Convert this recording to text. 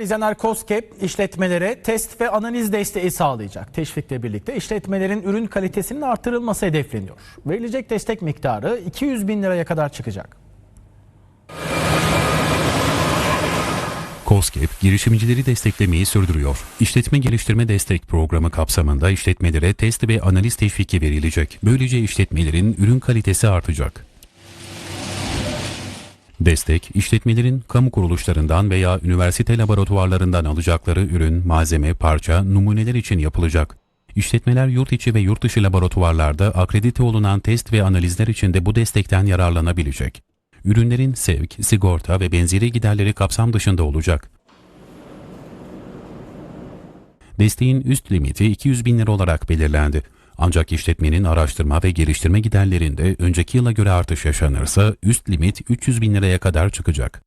İzleyenler COSGAP işletmelere test ve analiz desteği sağlayacak. Teşvikle birlikte işletmelerin ürün kalitesinin artırılması hedefleniyor. Verilecek destek miktarı 200 bin liraya kadar çıkacak. COSGAP girişimcileri desteklemeyi sürdürüyor. İşletme Geliştirme Destek Programı kapsamında işletmelere test ve analiz teşviki verilecek. Böylece işletmelerin ürün kalitesi artacak. Destek, işletmelerin kamu kuruluşlarından veya üniversite laboratuvarlarından alacakları ürün, malzeme, parça, numuneler için yapılacak. İşletmeler yurt içi ve yurt dışı laboratuvarlarda akredite olunan test ve analizler için de bu destekten yararlanabilecek. Ürünlerin sevk, sigorta ve benzeri giderleri kapsam dışında olacak. Desteğin üst limiti 200 bin lira olarak belirlendi. Ancak işletmenin araştırma ve geliştirme giderlerinde önceki yıla göre artış yaşanırsa üst limit 300 bin liraya kadar çıkacak.